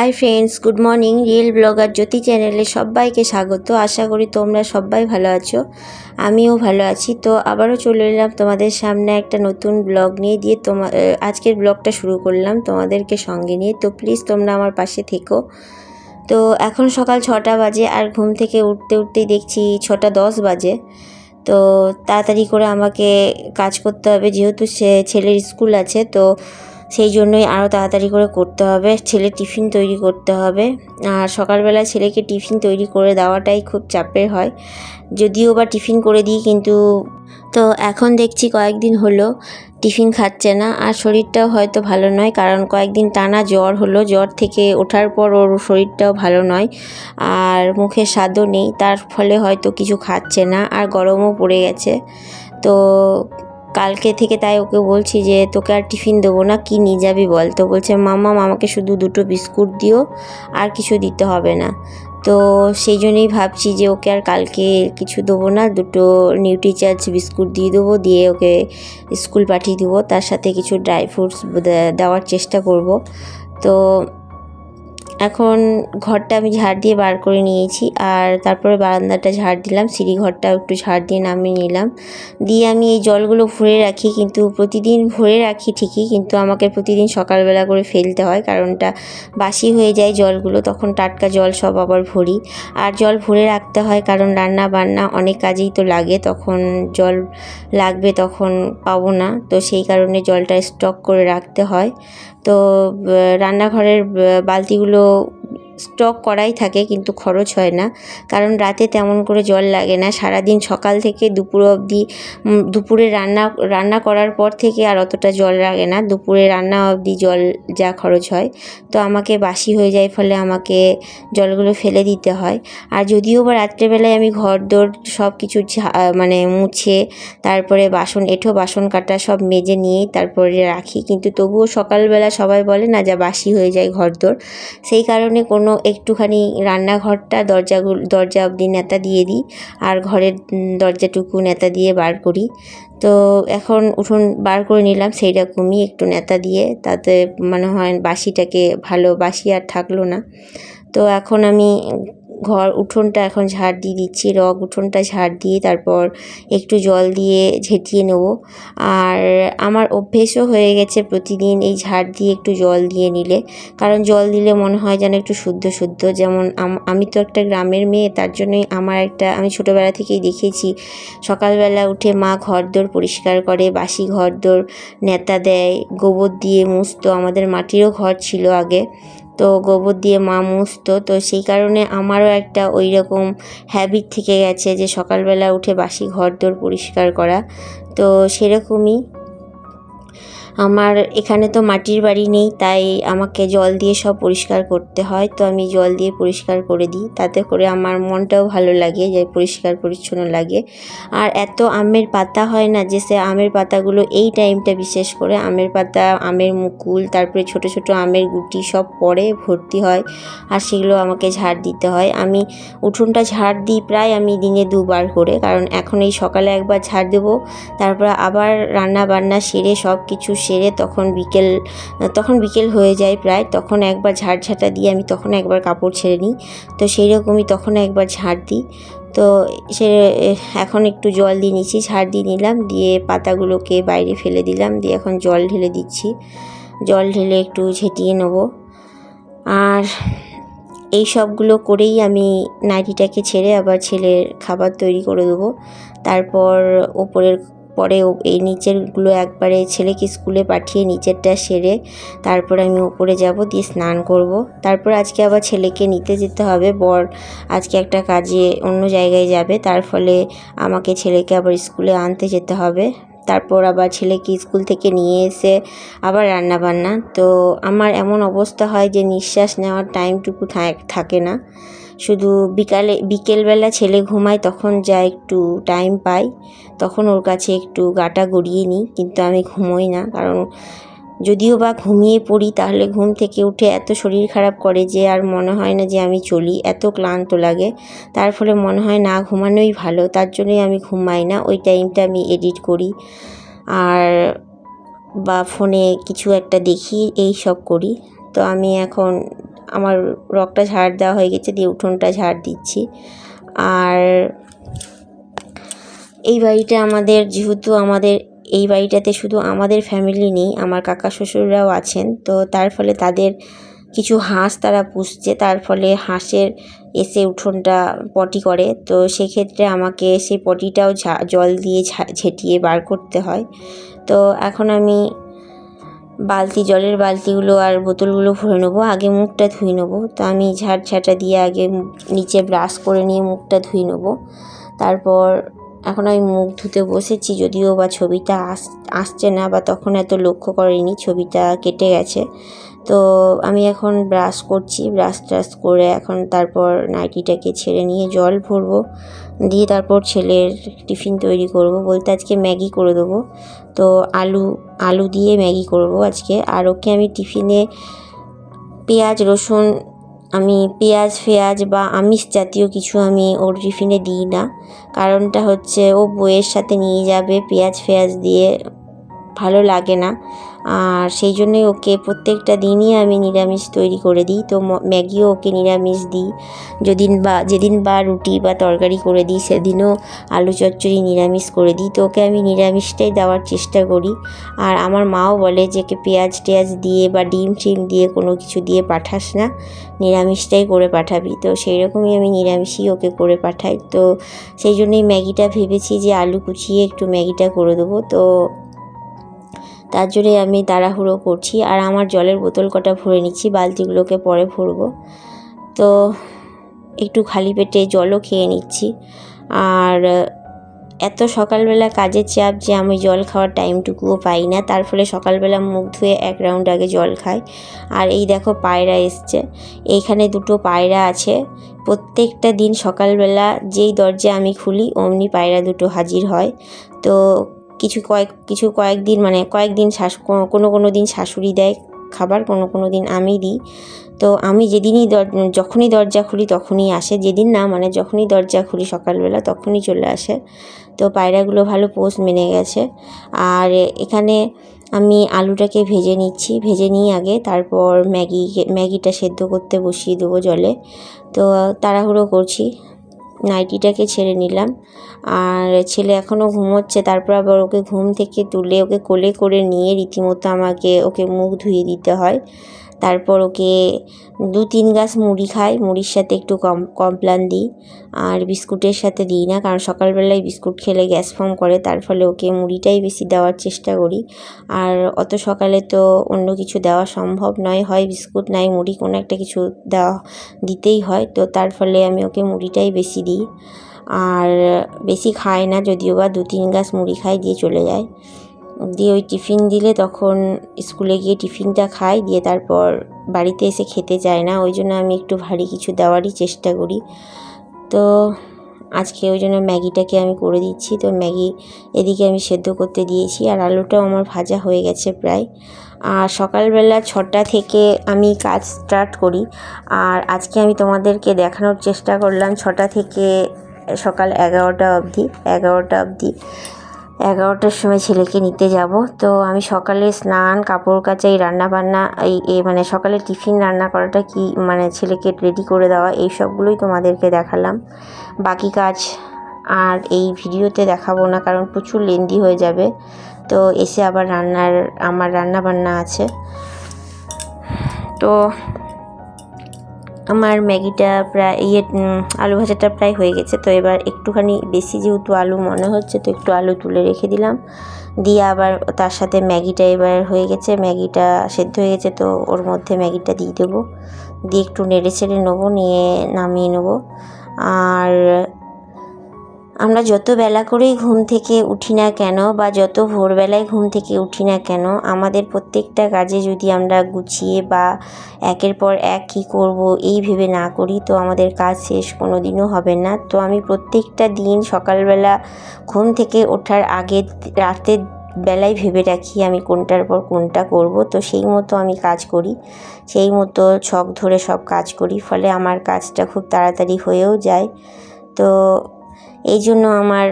Hi friends good morning real blogger Jyoti চ্যানেলে সবাইকে স্বাগত। আশা করি তোমরা সবাই ভালো আছো। আমিও ভালো আছি। তো আবারও চলে এলাম তোমাদের সামনে একটা নতুন ব্লগ নিয়ে দিয়ে তোমা আজকের ব্লগটা শুরু করলাম তোমাদেরকে সঙ্গে নিয়ে। তো প্লিজ তোমরা আমার পাশে থেকো। তো এখন সকাল ছটা বাজে আর ঘুম থেকে উঠতে উঠতেই দেখছি ছটা দশ বাজে। তো তাড়াতাড়ি করে আমাকে কাজ করতে হবে, যেহেতু সে ছেলের স্কুল আছে, তো সেই জন্যই আরও তাড়াতাড়ি করে করতে হবে। ছেলে টিফিন তৈরি করতে হবে। আর সকালবেলা ছেলেকে টিফিন তৈরি করে দেওয়াটাই খুব চাপের হয়। যদিও বা টিফিন করে দিই, কিন্তু তো এখন দেখছি কয়েকদিন হলো টিফিন খাচ্ছে না। আর শরীরটাও হয়তো ভালো নয়, কারণ কয়েকদিন টানা জ্বর হলো। জ্বর থেকে ওঠার পর ওর শরীরটাও ভালো নয়, আর মুখে স্বাদও নেই। তার ফলে হয়তো কিছু খাচ্ছে না, আর গরমও পড়ে গেছে। তো কালকে থেকে তাই ওকে বলছি যে, তোকে আর টিফিন দেবো না, কি নিয়ে যাবি বল? তো বলছে মাম্মা আমাকে শুধু দুটো বিস্কুট দিও, আর কিছু দিতে হবে না। তো সেই জন্যই ভাবছি যে, ওকে আর কালকে কিছু দেবো না, দুটো নিউট্রিচার্জ বিস্কুট দিয়ে দেবো, দিয়ে ওকে স্কুল পাঠিয়ে দেবো, তার সাথে কিছু ড্রাই ফ্রুটস দেওয়ার চেষ্টা করব। তো এখন ঘরটা আমি ঝাড় দিয়ে বার করে নিয়েছি আর তারপরে বারান্দাটা ঝাড় দিলাম। সিঁড়ি ঘরটাও একটু ঝাড় দিয়ে নামিয়ে নিলাম। দিয়ে আমি এই জলগুলো ভরে রাখি, কিন্তু প্রতিদিন ভরে রাখি ঠিকই, কিন্তু আমাকে প্রতিদিন সকালবেলা করে ফেলতে হয়, কারণটা বাসি হয়ে যায় জলগুলো, তখন টাটকা জল সব আবার ভরি। আর জল ভরে রাখতে হয়, কারণ রান্না বান্না অনেক কাজেই তো লাগে, তখন জল লাগবে তখন পাবো না, তো সেই কারণে জলটা স্টক করে রাখতে হয়। তো রান্নাঘরের বালতিগুলো untuk স্টক করাই থাকে, কিন্তু খরচ হয় না। কারণ রাতে তেমন করে জল লাগে না। সারাদিন সকাল থেকে দুপুর অবধি দুপুরে রান্না রান্না করার পর থেকে আর অতটা জল লাগে না। দুপুরে রান্না অবধি জল যা খরচ হয়। তো আমাকে বাসি হয়ে যায় ফলে আমাকে জলগুলো ফেলে দিতে হয়। আর যদিও বা রাত্রেবেলায় আমি ঘর দোর সব কিছু মানে মুছে, তারপরে বাসন, এঁঠো বাসন কাটা সব মেজে নিয়েই তারপরে রাখি। কিন্তু তবুও সকালবেলা সবাই বলে না যা বাসি হয়ে যায় ঘর দোর সেই কারণে কোনো একটুখানি রান্নাঘরটা দরজাগুলো দরজা অবধি নেতা দিয়ে দিই আর ঘরের দরজাটুকু নেতা দিয়ে বার করি। তো এখন উঠোন বার করে নিলাম সেই রকমই একটু নেতা দিয়ে, তাতে মনে হয় বাসিটাকে ভালো, বাসি আর থাকল না। তো এখন আমি ঘর উঠোনটা এখন ঝাড় দিয়ে দিচ্ছি, রগ উঠোনটা ঝাড় দিয়ে তারপর একটু জল দিয়ে ঝেঁটিয়ে নেব। আর আমার অভ্যেসও হয়ে গেছে প্রতিদিন এই ঝাড় দিয়ে একটু জল দিয়ে নিলে। কারণ জল দিলে মনে হয় যেন একটু শুদ্ধ শুদ্ধ। যেমন আমি তো একটা গ্রামের মেয়ে, তার জন্যই আমার একটা, আমি ছোটোবেলা থেকেই দেখেছি, সকালবেলা উঠে মা ঘরদোর পরিষ্কার করে, বাসি ঘরদোর নেতা দেয়, গোবর দিয়ে মুছতো। আমাদের মাটিরও ঘর ছিল আগে। তো গোবর দিয়ে মা মুছতো। তো সেই কারণে আমারও একটা ওই রকম হ্যাবিট থেকে গেছে যে সকালবেলা উঠে বাসি ঘর দোর পরিষ্কার করা। তো সেরকমই। আমার এখানে তো মাটির বাড়ি নেই, তাই আমাকে জল দিয়ে সব পরিষ্কার করতে হয়। তো আমি জল দিয়ে পরিষ্কার করে দিই, তাতে করে আমার মনটাও ভালো লাগে, যে পরিষ্কার পরিচ্ছন্ন লাগে। আর এত আমের পাতা হয় না যে সে আমের পাতাগুলো এই টাইমটা বিশেষ করে আমের পাতা, আমের মুকুল, তারপরে ছোট ছোট আমের গুটি সব পরে ভর্তি হয় আর সেগুলো আমাকে ঝাড় দিতে হয়। আমি উঠোনটা ঝাড় দিই প্রায় আমি দিনে দুবার করে, কারণ এখন এই সকালে একবার ঝাড় দেবো, তারপর আবার রান্না বান্না সেরে সব কিছু সেরে তখন বিকেল তখন বিকেল হয়ে যায় প্রায়, তখন একবার ঝাড় ঝাঁটা দিয়ে আমি তখন একবার কাপড় ছেড়ে নিই। তো সেই রকমই তখন একবার ঝাড় দিই। তো সে, এখন একটু জল দিয়ে নিচ্ছি ঝাড় দিয়ে নিলাম, দিয়ে পাতাগুলোকে বাইরে ফেলে দিলাম, দিয়ে এখন জল ঢেলে দিচ্ছি। জল ঢেলে একটু ঝেঁটিয়ে নেব। আর এই সবগুলো করেই আমি নাইটিটাকে ছেড়ে আবার ছেলের খাবার তৈরি করে দেবো। তারপর ওপরের পরে এই নিচেরগুলো একবারে ছেলেকে স্কুলে পাঠিয়ে নিচেরটা সেরে তারপর আমি উপরে যাব দিয়ে স্নান করব। তারপর আজকে আবার ছেলেকে নিতে যেতে হবে। বর আজকে একটা কাজে অন্য জায়গায় যাবে। তার ফলে আমাকে ছেলেকে আবার স্কুলে আনতে যেতে হবে। তারপর আবার ছেলেকে স্কুল থেকে নিয়ে এসে আবার রান্না বান্না তো আমার এমন অবস্থা হয় যে নিঃশ্বাস নেওয়ার টাইমটুকু থাকে না। শুধু বিকালে, বিকেলবেলা ছেলে ঘুমায়, তখন যা একটু টাইম পাই, তখন ওর কাছে একটু গাটা গড়িয়ে নিই, কিন্তু আমি ঘুমোই না। কারণ যদিও বা ঘুমিয়ে পড়ি, তাহলে ঘুম থেকে উঠে এত শরীর খারাপ করে যে আর মনে হয় না যে আমি চলি, এত ক্লান্ত লাগে। তার ফলে মনে হয় না ঘুমানোই ভালো, তার জন্যই আমি ঘুমাই না, ওই টাইমটা আমি এডিট করি। আর বা ফোনে কিছু একটা দেখি, এই সব করি। তো আমি এখন আমার রকটা ঝাড় দেওয়া হয়ে গেছে, দিয়ে উঠোনটা ঝাড় দিচ্ছি। আর এই বাড়িটা আমাদের, যেহেতু আমাদের, এই বাড়িটাতে শুধু আমাদের ফ্যামিলি নেই, আমার কাকা শ্বশুররাও আছেন, তো তার ফলে তাদের কিছু হাঁস তারা পুষছে, তার ফলে হাঁসের এসে উঠোনটা পটি করে। তো সেক্ষেত্রে আমাকে সেই পটিটাও জল দিয়ে ঝেঁটিয়ে বার করতে হয়। তো এখন আমি বালতি, জলের বালতিগুলো আর বোতলগুলো ভরে নেব, আগে মুখটা ধুয়ে নেব। তো আমি ঝাড় ঝাঁটা দিয়ে আগে নিচে ব্রাশ করে নিয়ে মুখটা ধুয়ে নেব। তারপর এখন আমি মুখ ধুতে বসেছি, যদিও বা ছবিটা আস, আসছে না বা তখন এত লক্ষ্য করেনি, ছবিটা কেটে গেছে। তো আমি এখন ব্রাশ করছি ব্রাশ ট্রাশ করে এখন তারপর নাইটিটাকে ছেড়ে নিয়ে জল ভরবো। দিয়ে তারপর ছেলের টিফিন তৈরি করব বলতে আজকে ম্যাগি করে দেবো। তো আলু আলু দিয়ে ম্যাগি করব আজকে। আর ওকে আমি টিফিনে পেঁয়াজ, রসুন, আমি পেঁয়াজ, ফেয়াজ বা আমিষ জাতীয় কিছু আমি ওর টিফিনে দিই না। কারণটা হচ্ছে ও বইয়ের সাথে নিয়ে যাবে, পেঁয়াজ, ফেয়াজ দিয়ে ভালো লাগে না। আর সেই জন্যই ওকে প্রত্যেকটা দিনই আমি নিরামিষ তৈরি করে দিই। তো ম্যাগিও ওকে নিরামিষ দিই। যেদিন বা যেদিন বা রুটি বা তরকারি করে দিই, সেদিনও আলু চচ্চড়ি নিরামিষ করে দিই। তো ওকে আমি নিরামিষটাই দেওয়ার চেষ্টা করি। আর আমার মাও বলে যে কে পেঁয়াজ টেয়াজ দিয়ে বা ডিম টিম দিয়ে কোনো কিছু দিয়ে পাঠাস না। নিরামিষটাই করে পাঠাবি। তো সেই রকমই আমি নিরামিষই ওকে করে পাঠাই। তো সেই জন্যই ম্যাগিটা ভেবেছি যে, আলু কুচিয়ে একটু ম্যাগিটা করে দেবো। তো তার জন্যই আমি তাড়াহুড়ো করছি আর আমার জলের বোতল কটা ভরে নিচ্ছি, বালতিগুলোকে পরে ভরবো। তো একটু খালি পেটে জলও খেয়ে নিচ্ছি। আর এত সকালবেলা কাজের চাপ যে আমি জল খাওয়ার টাইমটুকুও পাই না, তার ফলে সকালবেলা মুখ ধুয়ে এক রাউন্ড আগে জল খাই। আর এই দেখো পায়রা এসছে। এইখানে দুটো পায়রা আছে। প্রত্যেকটা দিন সকালবেলা যেই দরজা আমি খুলি, অমনি পায়রা দুটো হাজির হয়। তো কিছু কয়েক, কিছু কয়েকদিন মানে কয়েকদিন শাশ কোনো কোনো দিন শাশুড়ি দেয় খাবার, কোনো কোনো দিন আমি দিই। তো আমি যেদিনই যখনই দরজা খুলি তখনই আসে। যেদিন না মানে যখনই দরজা খুলি সকালবেলা তখনই চলে আসে। তো পায়রাগুলো ভালো পোষ মেনে গেছে। আর এখানে আমি আলুটাকে ভেজে নিচ্ছি। ভেজে নিই আগে তারপর ম্যাগি, ম্যাগিটা সেদ্ধ করতে বসিয়ে দেবো জলে। তো তাড়াহুড়ো করছি। নাইটিটাকে ছেড়ে নিলাম। আর ছেলে এখনও ঘুমোচ্ছে, তারপর আবার ওকে ঘুম থেকে তুলে ওকে কোলে করে নিয়ে রীতিমতো আমাকে, ওকে মুখ ধুয়ে দিতে হয়। তারপর ওকে দু তিন গাছ মুড়ি খাই, মুড়ির সাথে একটু কম, কমপ্লান দিই। আর বিস্কুটের সাথে দিই না, কারণ সকালবেলায় বিস্কুট খেলে গ্যাস ফর্ম করে, তার ফলে ওকে মুড়িটাই বেশি দেওয়ার চেষ্টা করি। আর অত সকালে তো অন্য কিছু দেওয়া সম্ভব নয়, হয় বিস্কুট, নাই মুড়ি, কোনো একটা কিছু দেওয়া দিতেই হয়, তো তার ফলে আমি ওকে মুড়িটাই বেশি দিই। আর বেশি খায় না, যদিও বা দু তিন গাছ মুড়ি খাই দিয়ে চলে যায়। দিয়ে ওই টিফিন দিলে তখন স্কুলে গিয়ে টিফিনটা খাই দিয়ে তারপর বাড়িতে এসে খেতে চায় না। ওই জন্য আমি একটু ভারী কিছু দেওয়ারই চেষ্টা করি। তো আজকে ওই জন্য ম্যাগিটাকে আমি করে দিচ্ছি। তো ম্যাগি এদিকে আমি সেদ্ধ করতে দিয়েছি আর আলুটাও আমার ভাজা হয়ে গেছে প্রায়। আর সকালবেলা ছটা থেকে আমি কাজ স্টার্ট করি। আর আজকে আমি তোমাদেরকে দেখানোর চেষ্টা করলাম ছটা থেকে সকাল এগারোটা অবধি এগারোটা অবধি। এগারোটার সময় ছেলেকে নিতে যাব। তো আমি সকালে স্নান, কাপড় কাচা, এই রান্না বান্না এই এই মানে সকালে টিফিন রান্না করাটা কি মানে ছেলেকে রেডি করে দেওয়া, এই সবগুলোই তোমাদেরকে দেখালাম। বাকি কাজ আর এই ভিডিওতে দেখাবো না, কারণ প্রচুর লেন্দি হয়ে যাবে। তো এসে আবার রান্নার, আমার রান্না বান্না আছে। তো আমার ম্যাগিটা প্রায় ইয়ে আলু ভাজাটা প্রায় হয়ে গেছে। তো এবার একটুখানি বেশি যেহেতু আলু মনে হচ্ছে, তো একটু আলু তুলে রেখে দিলাম। দিয়ে আবার তার সাথে ম্যাগিটা এবার হয়ে গেছে। ম্যাগিটা সেদ্ধ হয়ে গেছে, তো ওর মধ্যে ম্যাগিটা দিয়ে দেবো। দিয়ে একটু নেড়ে ছেড়ে নেব, নিয়ে নামিয়ে নেব। আর আমরা যত বেলা করেই ঘুম থেকে উঠি না কেন বা যত ভোরবেলায় ঘুম থেকে উঠি না কেন, আমাদের প্রত্যেকটা কাজে যদি আমরা গুছিয়ে বা একের পর এক কী করব এই ভেবে না করি, তো আমাদের কাজ শেষ কোনো দিনও হবে না। তো আমি প্রত্যেকটা দিন সকালবেলা ঘুম থেকে ওঠার আগে রাতের বেলায় ভেবে রাখি আমি কোনটার পর কোনটা করব। তো সেই মতো আমি কাজ করি, সেই মতো ছক ধরে সব কাজ করি, ফলে আমার কাজটা খুব তাড়াতাড়ি হয়েও যায়। তো এই জন্য আমার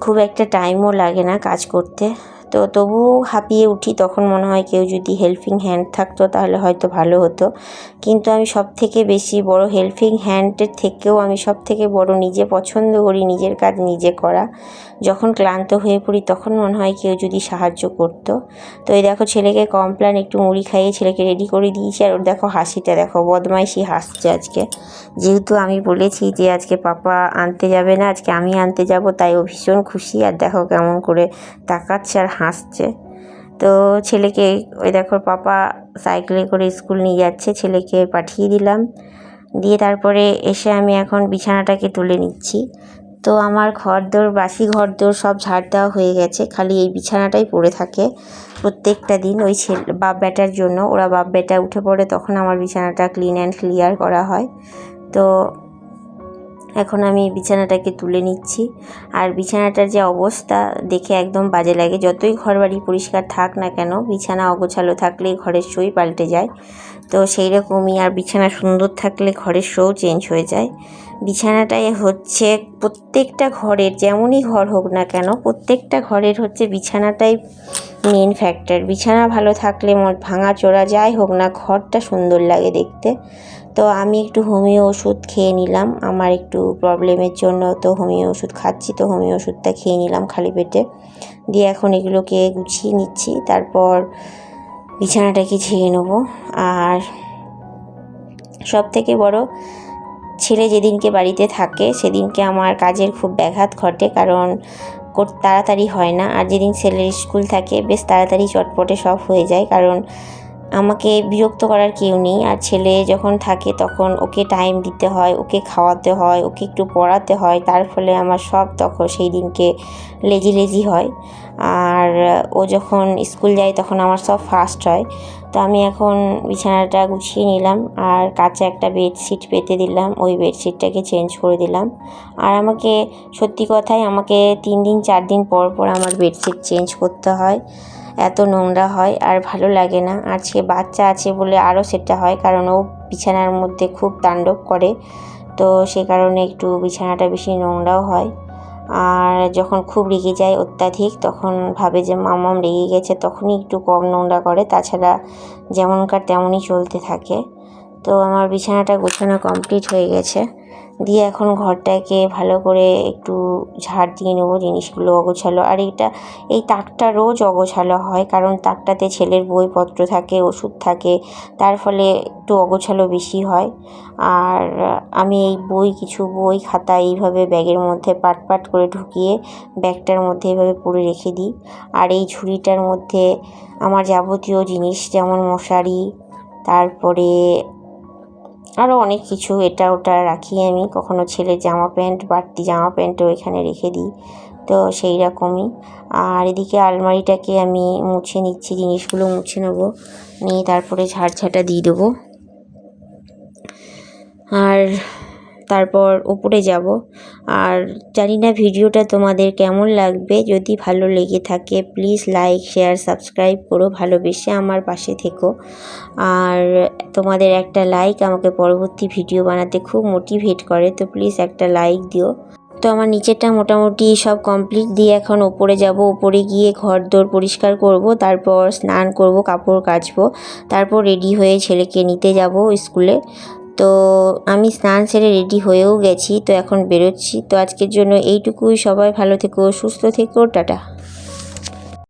খুব একটা টাইমও লাগে না কাজ করতে। তো তবুও হাঁপিয়ে উঠি, তখন মনে হয় কেউ যদি হেল্পিং হ্যান্ড থাকতো তাহলে হয়তো ভালো হতো। কিন্তু আমি সব থেকে বেশি বড় হেল্পিং হ্যান্ডের থেকেও আমি সব থেকে বড় নিজে পছন্দ করি, নিজের কাজ নিজে করা। যখন ক্লান্ত হয়ে পড়ি, তখন মনে হয় কেউ যদি সাহায্য করতো। তো এই দেখো ছেলেকে কমপ্লান একটু মুড়ি খাইয়ে ছেলেকে রেডি করে দিয়েছি। আর ওর দেখো হাসিটা, দেখো বদমাইশি হাসছে আজকে। যেহেতু আমি বলেছি যে আজকে পাপা আনতে যাবে না, আজকে আমি আনতে যাব, তাই ও ভীষণ খুশি। আর দেখো কেমন করে তাকাচ্ছে আর হাসছে। তো ছেলেকে, ওই দেখো পাপা সাইকেলে করে স্কুল নিয়ে যাচ্ছে, ছেলেকে পাঠিয়ে দিলাম। দিয়ে তারপরে এসে আমি এখন বিছানাটাকে তুলে নিচ্ছি। তো আমার ঘরদোর, বাসি ঘরদোর সব ঝাড় দেওয়া হয়ে গেছে, খালি এই বিছানাটাই পড়ে থাকে প্রত্যেকটা দিন ওই ছেলে, বাপ বেটার জন্য। ওরা বাপ বেটা উঠে পড়ে, তখন আমার বিছানাটা ক্লিন অ্যান্ড ক্লিয়ার করা হয়। তো এখন আমি বিছানাটাকে তুলে নিচ্ছি। আর বিছানাটার যে অবস্থা দেখে একদম বাজে লাগে। যতই ঘর বাড়ি পরিষ্কার থাক না কেন, বিছানা অগোছালো থাকলে ঘরের শোই পাল্টে যায়। তো সেই রকমই আর বিছানা সুন্দর থাকলে ঘরের শোও চেঞ্জ হয়ে যায়। বিছানাটাই হচ্ছে প্রত্যেকটা ঘরের, যেমনই ঘর হোক না কেন, প্রত্যেকটা ঘরের হচ্ছে বিছানাটাই মেন ফ্যাক্টর বিছানা ভালো থাকলে ভাঙা চোরা যাই হোক না, ঘরটা সুন্দর লাগে দেখতে। তো আমি একটু হোমিও ওষুধ খেয়ে নিলাম। আমার একটু প্রবলেমের জন্য তো হোমিও ওষুধ খাচ্ছি, তো হোমিও ওষুধটা খেয়ে নিলাম খালি পেটে। দিয়ে এখন এগুলোকে গুছিয়ে নিচ্ছি, তারপর বিছানাটাকে ঝিয়ে নেব। আর সব থেকে বড় ছেলে যেদিনকে বাড়িতে থাকে, সেদিনকে আমার কাজের খুব ব্যাঘাত ঘটে, কারণ তাড়াতাড়ি হয় না। আর যেদিন ছেলের স্কুল থাকে, বেশ তাড়াতাড়ি চটপটে সব হয়ে যায়, কারণ আমাকে বিরক্ত করার কেউ নেই। আর ছেলে যখন থাকে তখন ওকে টাইম দিতে হয়, ওকে খাওয়াতে হয়, ওকে একটু পড়াতে হয়। তার ফলে আমার সব তখন সেই দিনকে লেজি লেজি হয়। আর ও যখন স্কুল যায় তখন আমার সব ফার্স্ট হয়। তো আমি এখন বিছানাটা গুছিয়ে নিলাম আর কাছে একটা বেডশিট পেতে দিলাম। ওই বেডশিটটাকে চেঞ্জ করে দিলাম। আর আমাকে সত্যি কথাই আমাকে তিন দিন, চার দিন পর পর আমার বেডশিট চেঞ্জ করতে হয়। এত নোংরা হয় আর ভালো লাগে না। আর সে বাচ্চা আছে বলে আরও সেটা হয় কারণ ও বিছানার মধ্যে খুব তাণ্ডব করে। তো সে কারণে একটু বিছানাটা বেশি নোংরাও হয়। আর যখন খুব রেগে যায় অত্যাধিক, তখন ভাবে যে মামাম রেগে গেছে, তখনই একটু কম নোংরা করে। তাছাড়া যেমনকার তেমনই চলতে থাকে। তো আমার বিছানাটা গোছানো কমপ্লিট হয়ে গেছে। দিয়ে এখন ঘরটাকে ভালো করে একটু ঝাড় দিয়ে নেব জিনিসগুলো অগোছালো। আর এটা এই তাকটা রোজ অগোছালো হয়, কারণ তাকটাতে ছেলের বইপত্র থাকে, ওষুধ থাকে, তার ফলে একটু অগোছালো বেশি হয়। আর আমি এই বই, কিছু বই খাতা এইভাবে ব্যাগের মধ্যে পাট পাট করে ঢুকিয়ে ব্যাগটার মধ্যে এইভাবে পরে রেখে দিই। আর এই ঝুড়িটার মধ্যে আমার যাবতীয় জিনিস, যেমন মশারি, তারপরে আরও অনেক কিছু। এটা ওটা রাখি আমি। কখনো ছেলের জামা প্যান্ট, বাড়তি জামা প্যান্টও এখানে রেখে দিই। তো সেই রকমই। আর এদিকে আলমারিটাকে আমি মুছে নিচ্ছি, জিনিসগুলো মুছে নেব। নিয়ে তারপরে ঝাড়ঝাঁটা দিয়ে দেবো। আর তারপর উপরে যাব। আর জানি না ভিডিওটা তোমাদের কেমন লাগবে। যদি ভালো লেগে থাকে প্লিজ লাইক শেয়ার সাবস্ক্রাইব করো, ভালোবেসে আমার পাশে থেকো। আর তোমাদের একটা লাইক আমাকে পরবর্তী ভিডিও বানাতে খুব মোটিভেট করে, তো প্লিজ একটা লাইক দিও। তো আমার নিচেরটা মোটামুটি সব কমপ্লিট দিয়ে এখন ওপরে যাব। ওপরে গিয়ে ঘর দোর পরিষ্কার করব, তারপর স্নান করব, কাপড় কাচবো, তারপর রেডি হয়ে ছেলেকে নিতে যাব স্কুলে। তো আমি স্নান সেরে রেডি হয়েও গেছি, তো এখন বেরোচ্ছি। তো আজকের জন্য এইটুকুই। সবাই ভালো থেকো, সুস্থ থেকো, টাটা।